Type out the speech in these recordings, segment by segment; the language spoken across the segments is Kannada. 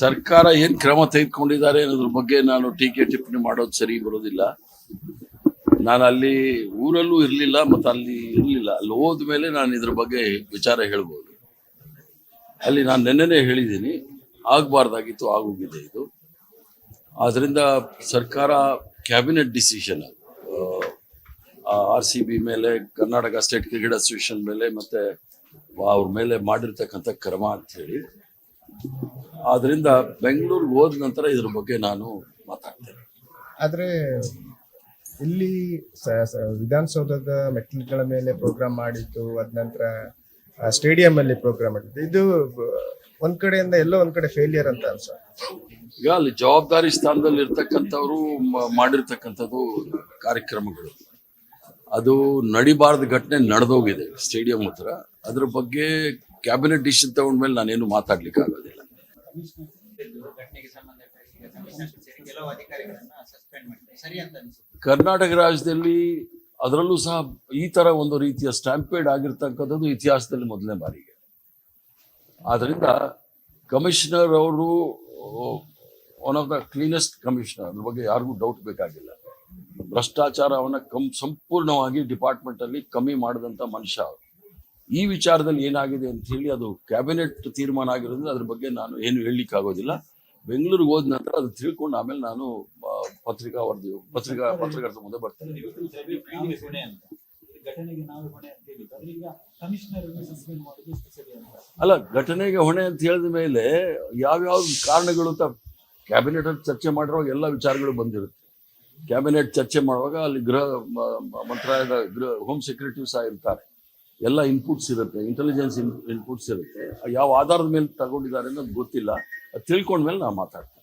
ಸರ್ಕಾರ ಏನ್ ಕ್ರಮ ತೆಗೆದುಕೊಂಡಿದ್ದಾರೆ ಅನ್ನೋದ್ರ ಬಗ್ಗೆ ನಾನು ಟೀಕೆ ಟಿಪ್ಪಣಿ ಮಾಡೋದು ಸರಿ ಬರೋದಿಲ್ಲ. ನಾನು ಅಲ್ಲಿ ಊರಲ್ಲೂ ಇರಲಿಲ್ಲ, ಮತ್ತು ಅಲ್ಲಿ ಇರಲಿಲ್ಲ. ಅಲ್ಲಿ ಹೋದ್ಮೇಲೆ ನಾನು ಇದ್ರ ಬಗ್ಗೆ ವಿಚಾರ ಹೇಳ್ಬೋದು. ಅಲ್ಲಿ ನಾನು ನೆನ್ನೆನೇ ಹೇಳಿದ್ದೀನಿ, ಆಗಬಾರ್ದಾಗಿತ್ತು, ಆಗೋಗಿದೆ ಇದು. ಆದ್ರಿಂದ ಸರ್ಕಾರ cabinet decision R C B ಮೇಲೆ, ಕರ್ನಾಟಕ ಸ್ಟೇಟ್ ಕ್ರಿಕೆಟ್ ಅಸೋಸಿಯೇಷನ್ ಮೇಲೆ, ಮತ್ತೆ ಅವ್ರ ಮೇಲೆ ಮಾಡಿರ್ತಕ್ಕಂಥ ಕ್ರಮ ಅಂತ ಹೇಳಿ ಆದ್ರಿಂದ ಬೆಂಗಳೂರಿಗೆ ಹೋದ ನಂತರ ಇದ್ರ ಬಗ್ಗೆ ನಾನು ಮಾತಾಡ್ತೇನೆ. ಆದರೆ ಇಲ್ಲಿ ವಿಧಾನಸೌಧದ ಮೆಟ್ಟಿಲುಗಳ ಮೇಲೆ ಪ್ರೋಗ್ರಾಮ್ ಮಾಡಿತ್ತು ಅದ ನಂತರ ಸ್ಟೇಡಿಯಂ ಅಲ್ಲಿ ಪ್ರೋಗ್ರಾಮ್ ಮಾಡಿತ್ತು ಇದು ಒಂದ್ ಕಡೆಯಿಂದ ಎಲ್ಲೋ ಒಂದ್ ಕಡೆ ಫೇಲಿಯರ್ ಅಂತ ಅನ್ಸ. ಈಗ ಅಲ್ಲಿ ಜವಾಬ್ದಾರಿ ಸ್ಥಾನದಲ್ಲಿ ಇರ್ತಕ್ಕಂಥವ್ರು ಮಾಡಿರ್ತಕ್ಕಂಥದ್ದು ಕಾರ್ಯಕ್ರಮಗಳು. ಅದು ನಡಿಬಾರದ ಘಟನೆ ನಡೆದೋಗಿದೆ ಸ್ಟೇಡಿಯಂ ಹತ್ರ. ಅದ್ರ ಬಗ್ಗೆ ಕ್ಯಾಬಿನೆಟ್ ಡಿಸಿಷನ್ ತಗೊಂಡ್ಮೇಲೆ ನಾನೇನು ಮಾತಾಡ್ಲಿಕ್ಕೆ ಆಗೋದಿಲ್ಲ ಕರ್ನಾಟಕ ರಾಜ್ಯದಲ್ಲಿ ಅದರಲ್ಲೂ ಸಹ ಈ ತರ ಒಂದು ರೀತಿಯ ಸ್ಟ್ಯಾಂಪೇಡ್ ಆಗಿರ್ತಕ್ಕಂಥದ್ದು ಇತಿಹಾಸದಲ್ಲಿ ಮೊದಲನೇ ಬಾರಿಗೆ. ಆದ್ರಿಂದ ಕಮಿಷನರ್ ಅವರು one of the cleanest commissioner ಅದ್ರ ಬಗ್ಗೆ ಯಾರಿಗೂ ಡೌಟ್ ಬೇಕಾಗಿಲ್ಲ. ಭ್ರಷ್ಟಾಚಾರವನ್ನು ಕಮ್ ಸಂಪೂರ್ಣವಾಗಿ ಡಿಪಾರ್ಟ್ಮೆಂಟ್ ಅಲ್ಲಿ ಕಮ್ಮಿ ಮಾಡಿದಂತ ಮನುಷ್ಯ ಅವರು. ಈ ವಿಚಾರದಲ್ಲಿ ಏನಾಗಿದೆ ಅಂತ ಹೇಳಿ ಅದು ಕ್ಯಾಬಿನೆಟ್ ತೀರ್ಮಾನ ಆಗಿರೋದ್ರಿಂದ ಅದ್ರ ಬಗ್ಗೆ ನಾನು ಏನು ಹೇಳಲಿಕ್ಕೆ ಆಗೋದಿಲ್ಲ ಬೆಂಗಳೂರಿಗೆ ಹೋದ ನಂತರ ಅದು ತಿಳ್ಕೊಂಡು ಆಮೇಲೆ ನಾನು ಪತ್ರಿಕಾ ವರದಿ ಪತ್ರಿಕಾ ಪತ್ರಕರ್ತರ ಮುಂದೆ ಬರ್ತೇನೆ. ಅಲ್ಲ ಘಟನೆಗೆ ಹೊಣೆ ಅಂತ ಹೇಳಿದ ಮೇಲೆ ಯಾವ್ಯಾವ ಕಾರಣಗಳು ಅಂತ ಕ್ಯಾಬಿನೆಟ್ ಅಲ್ಲಿ ಚರ್ಚೆ ಮಾಡಿರುವಾಗ ಎಲ್ಲ ವಿಚಾರಗಳು ಬಂದಿರುತ್ತೆ. ಕ್ಯಾಬಿನೆಟ್ ಚರ್ಚೆ ಮಾಡುವಾಗ ಅಲ್ಲಿ ಗೃಹ ಮಂತ್ರಾಲಯದ ಗೃಹ ಹೋಮ್ ಸೆಕ್ರೆಟರಿ ಸಹ ಇರ್ತಾರೆ. ಎಲ್ಲ ಇನ್ಪುಟ್ಸ್ ಇರುತ್ತೆ ಇಂಟೆಲಿಜೆನ್ಸ್ ಇನ್ಪುಟ್ಸ್ ಇರುತ್ತೆ. ಯಾವ ಆಧಾರದ ಮೇಲೆ ತಗೊಂಡಿದ್ದಾರೆ ಅನ್ನೋದು ಗೊತ್ತಿಲ್ಲ. ಅದು ತಿಳ್ಕೊಂಡ್ಮೇಲೆ ನಾವು ಮಾತಾಡ್ತೇನೆ.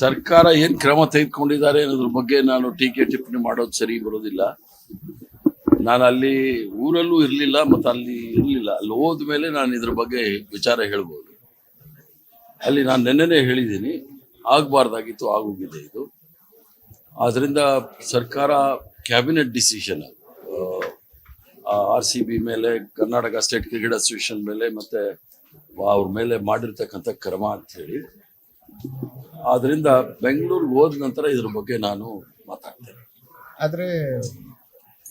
ಸರ್ಕಾರ ಏನು ಕ್ರಮ ತೆಗೆದುಕೊಂಡಿದ್ದಾರೆ ಅನ್ನೋದ್ರ ಬಗ್ಗೆ ನಾನು ಟೀಕೆ ಟಿಪ್ಪಣಿ ಮಾಡೋದು ಸರಿ ಬರೋದಿಲ್ಲ. ನಾನು ಅಲ್ಲಿ ಊರಲ್ಲೂ ಇರಲಿಲ್ಲ, ಮತ್ತು ಅಲ್ಲಿ ಇರಲಿಲ್ಲ. ಅಲ್ಲಿ ಹೋದ ಮೇಲೆ ನಾನು ಇದ್ರ ಬಗ್ಗೆ ವಿಚಾರ ಹೇಳ್ಬೋದು. ಅಲ್ಲಿ ನಾನು ನೆನ್ನೆನೇ ಹೇಳಿದ್ದೀನಿ ಆಗಬಾರ್ದಾಗಿತ್ತು, ಆಗೋಗಿದೆ ಇದು. ಆದ್ದರಿಂದ ಸರ್ಕಾರ cabinet decision R C B ಮೇಲೆ ಕರ್ನಾಟಕ ಸ್ಟೇಟ್ ಕ್ರಿಕೆಟ್ ಅಸೋಸಿಯೇಷನ್ ಮೇಲೆ ಮತ್ತೆ ಅವ್ರ ಮೇಲೆ ಮಾಡಿರ್ತಕ್ಕಂಥ ಕ್ರಮ ಅಂತ ಹೇಳಿ. ಆದ್ರಿಂದ ಬೆಂಗಳೂರಿಗೆ ಹೋದ ನಂತರ ಇದ್ರ ಬಗ್ಗೆ ನಾನು ಮಾತಾಡ್ತೇನೆ. ಆದ್ರೆ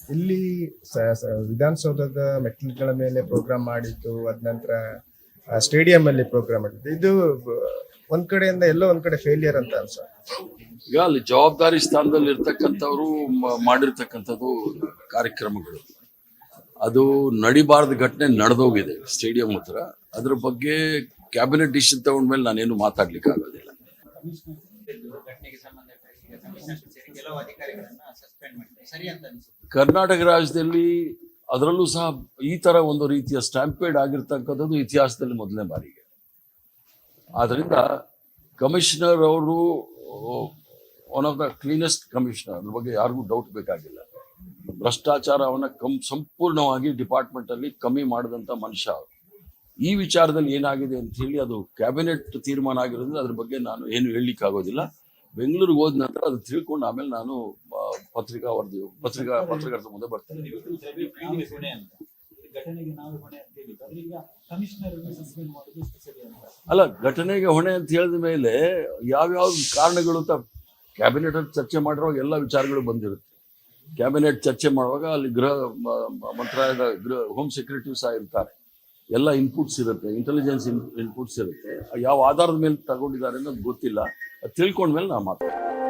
ಇಲ್ಲಿ ಸ- ಸ- ವಿಧಾನಸೌಧದ ಮೆಟ್ಟಿಲುಗಳ ಮೇಲೆ ಪ್ರೋಗ್ರಾಮ್ ಮಾಡಿತ್ತು ಅದ ನಂತರ ಸ್ಟೇಡಿಯಂ ಅಲ್ಲಿ ಪ್ರೋಗ್ರಾಮ್ ಮಾಡಿದ್ದು. ಇದು ಬ- ಒಂದ್ ಕಡೆಯಿಂದ ಎಲ್ಲೋ ಒಂದ್ ಕಡೆ ಫೇಲಿಯರ್ ಅಂತ ಅನ್ಸ. ಈಗ ಅಲ್ಲಿ ಜವಾಬ್ದಾರಿ ಸ್ಥಾನದಲ್ಲಿ ಇರ್ತಕ್ಕಂಥವ್ರು ಮ- ಮಾಡಿರ್ತಕ್ಕಂಥದ್ದು ಕಾರ್ಯಕ್ರಮಗಳು. ಅದು ನಡಿಬಾರದ ಘಟನೆ ನಡೆದೋಗಿದೆ ಸ್ಟೇಡಿಯಂ ಹತ್ರ. ಅದ್ರ ಬಗ್ಗೆ ಕ್ಯಾಬಿನೆಟ್ ಡಿಸಿಷನ್ ತಗೊಂಡ್ಮೇಲೆ ನಾನೇನು ಮಾತಾಡ್ಲಿಕ್ಕೆ ಆಗೋದಿಲ್ಲ. ಕರ್ನಾಟಕ ರಾಜ್ಯದಲ್ಲಿ ಅದರಲ್ಲೂ ಸಹ ಈ ತರ ಒಂದು ರೀತಿಯ ಸ್ಟ್ಯಾಂಪೇಡ್ ಆಗಿರ್ತಕ್ಕಂಥದ್ದು ಇತಿಹಾಸದಲ್ಲಿ ಮೊದಲನೇ ಬಾರಿಗೆ. ಆದ್ರಿಂದ ಕಮಿಷನರ್ ಅವರು one of the cleanest commissioner ಅದ್ರ ಬಗ್ಗೆ ಯಾರಿಗೂ ಡೌಟ್ ಬೇಕಾಗಿಲ್ಲ. ಭ್ರಷ್ಟಾಚಾರವನ್ನ ಕಮ್ ಸಂಪೂರ್ಣವಾಗಿ ಡಿಪಾರ್ಟ್ಮೆಂಟ್ ಅಲ್ಲಿ ಕಮ್ಮಿ ಮಾಡಿದಂತ ಮನುಷ್ಯ ಅವರು. ಈ ವಿಚಾರದಲ್ಲಿ ಏನಾಗಿದೆ ಅಂತ ಹೇಳಿ ಅದು ಕ್ಯಾಬಿನೆಟ್ ತೀರ್ಮಾನ ಆಗಿರೋದ್ರಿಂದ ಅದ್ರ ಬಗ್ಗೆ ನಾನು ಏನು ಹೇಳಲಿಕ್ಕೆ ಆಗೋದಿಲ್ಲ ಬೆಂಗಳೂರಿಗೆ ಹೋದ ನಂತರ ಅದು ತಿಳ್ಕೊಂಡು ಆಮೇಲೆ ನಾನು ಪತ್ರಿಕಾ ವರದಿ, ಪತ್ರಿಕಾ ಪತ್ರಕರ್ತರ ಮುಂದೆ ಬರ್ತೇನೆ. ಅಲ್ಲ, ಘಟನೆಗೆ ಹೊಣೆ ಅಂತ ಹೇಳಿದ ಮೇಲೆ ಯಾವ್ಯಾವ ಕಾರಣಗಳು ಅಂತ ಕ್ಯಾಬಿನೆಟ್ ಅಲ್ಲಿ ಚರ್ಚೆ ಮಾಡಿರುವಾಗ ಎಲ್ಲ ವಿಚಾರಗಳು ಬಂದಿರುತ್ತೆ. ಕ್ಯಾಬಿನೆಟ್ ಚರ್ಚೆ ಮಾಡುವಾಗ ಅಲ್ಲಿ ಗೃಹ ಮಂತ್ರಾಲಯದ ಗೃಹ, ಹೋಮ್ ಸೆಕ್ರೆಟರಿ ಸಹ ಇರ್ತಾರೆ. ಎಲ್ಲ ಇನ್ಪುಟ್ಸ್ ಇರುತ್ತೆ ಇಂಟೆಲಿಜೆನ್ಸ್ ಇನ್ಪುಟ್ಸ್ ಇರುತ್ತೆ. ಯಾವ ಆಧಾರದ ಮೇಲೆ ತಗೊಂಡಿದ್ದಾರೆ ಅನ್ನೋದು ಗೊತ್ತಿಲ್ಲ. ತಿಳ್ಕೊಂಡ್ಮೇಲೆ ನಾನು ಮಾತಾಡ್ತೀನಿ.